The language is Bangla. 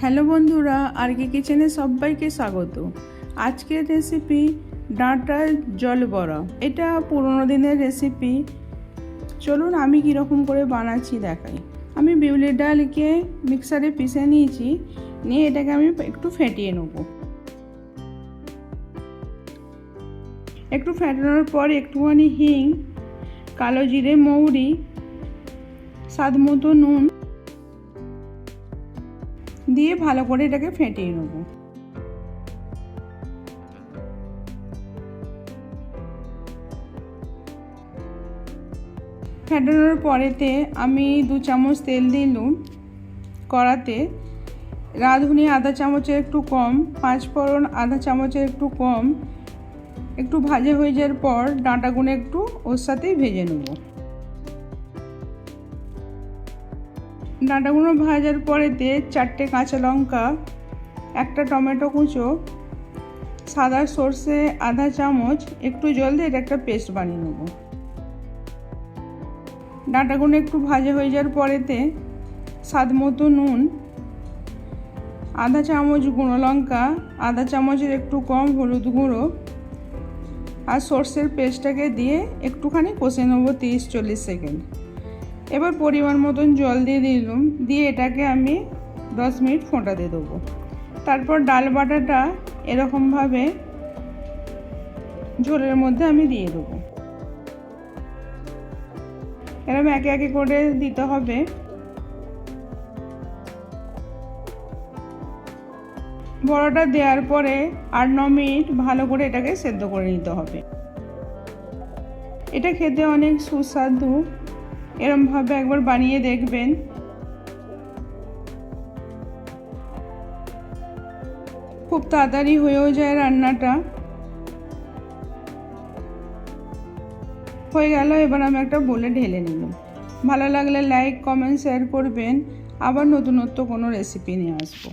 হ্যালো বন্ধুরা আর কি কিচেনে সবাইকে স্বাগত। আজকের রেসিপি ডাঁটার জল বড়া। এটা পুরোনো দিনের রেসিপি চলুন আমি কীরকম করে বানাচ্ছি দেখাই। আমি বিউলির ডালকে মিক্সারে পিষে নিয়েছি, নিয়ে এটাকে আমি একটু ফেটিয়ে নেব। একটু ফেটানোর পর একটুখানি হিং, কালো জিরে, মৌরি, স্বাদ মতো নুন দিয়ে ভালো করে এটাকে ফেটিয়ে নেব। ফেটানোর পরেতে আমি দু চামচ তেল দিলাম। কড়াতে রাঁধুনি আধা চামচের একটু কম পাঁচ ফোড়ন আধা চামচের একটু কম। একটু ভাজে হয়ে যাওয়ার পর ডাঁটাগুলো একটু ওর সাথেই ভেজে নেব। ডাঁটাগুলো ভাজার পরেতে চারটে কাঁচা লঙ্কা, একটা টমেটো কুচো, সাদা সর্ষে, আধা চামচ, একটু জল দিয়ে এটা একটা পেস্ট বানিয়ে নেব। ডাঁটাগুলো একটু ভাজা হয়ে যাওয়ার পরেতে স্বাদ মতো নুন, আধা চামচ গুঁড়ো লঙ্কা, আধা চামচের একটু কম হলুদ গুঁড়ো আর সর্ষের পেস্টটাকে দিয়ে একটুখানি কষে নেব তিরিশ চল্লিশ সেকেন্ড। এবার পরিমাণ মতন জল দিয়ে দিলাম, দিয়ে এটাকে আমি দশ মিনিট ফোটাতে দেবো। তারপর ডাল বাটাটা এরকমভাবে ঝোলের মধ্যে আমি দিয়ে দেবো। এরকম একে একে করে দিতে হবে। বড়াটা দেওয়ার পরে আট ন মিনিট ভালো করে এটাকে সেদ্ধ করে নিতে হবে। এটা খেতে অনেক সুস্বাদু। এরমভাবে একবার বানিয়ে দেখবেন। খুব তাড়াতাড়ি হয়েও যায় রান্নাটা। হয়ে গেল, এবার আমি একটা বলে ঢেলে নিলাম ভালো লাগলে লাইক কমেন্ট শেয়ার করবেন। আবার নতুনত্ব কোনো রেসিপি নিয়ে আসব।